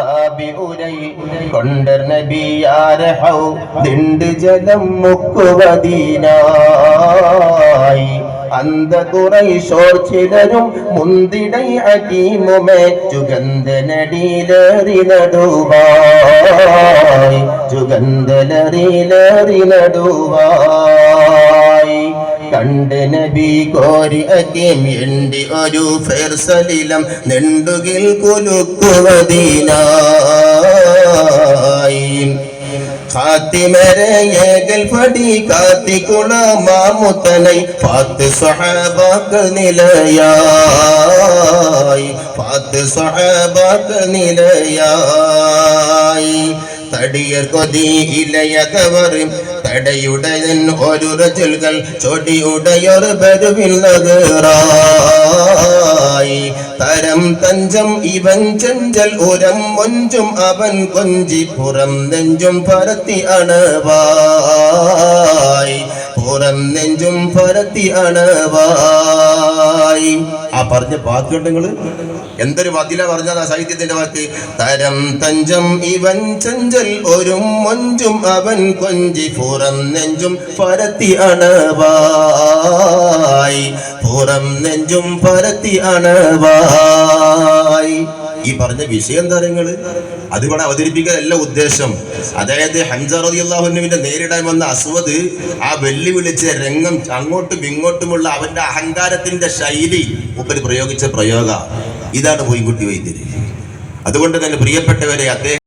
സഹാബി ഉരൈ ദിണ്ട് ജലം ചിലരും മുന്തിടൈ അടീമുമേ ചുഗന്ധനടിയിലേറി നടുവായി. ചുഗന്ധലറിയിലേറി നടുവായി. കണ്ട് നബി കോരി അകേം എണ്ടി ഒരു ഫെർസലിലം നെണ്ടുകിൽ കുലുക്കുവതിനായി സ്വഹാബാക്കൾ നിലയായി. പാത്ത് തടിയർ കൊതി ഇലയകവർ തടയുടയൻ ഒരു റജുൽകൾ ചൊടിയുടയൊരു ബരുവിൽ നഗറായി. തരം തഞ്ചം ഇവൻ ചെഞ്ചൽ ഉരം മൊഞ്ചും അവൻ കൊഞ്ചി പുറം നെഞ്ചും പരത്തി അണവായി. പുറം നെഞ്ചും പരത്തി അണവായി. പറഞ്ഞ വാക്കുകൾ എന്തൊരു വാക്കില പറഞ്ഞത് ആ സാഹിത്യത്തിന്റെ വാക്ക്? തരം തഞ്ചം ഇവൻ ചഞ്ചൽ ഒരു മൊഞ്ചും അവൻ കൊഞ്ചി പുറം നെഞ്ചും പരത്തി അണവായി. പുറം നെഞ്ചും പരത്തി അണവായി. ഈ പറഞ്ഞ വിഷയം എന്താ നിങ്ങൾ? ഇവിടെ അവതരിപ്പിക്കാനല്ല ഉദ്ദേശം. അതായത് ഹംസ നേരിടാൻ വന്ന അസ്വദ് ആ വെല്ലുവിളിച്ച രംഗം അങ്ങോട്ടും ഇങ്ങോട്ടുമുള്ള അവന്റെ അഹങ്കാരത്തിന്റെ ശൈലി ഉപരി പ്രയോഗിച്ച പ്രയോഗ. ഇതാണ് പോയിക്കുട്ടി വൈദ്യര്. അതുകൊണ്ട് തന്നെ പ്രിയപ്പെട്ടവരെ അദ്ദേഹം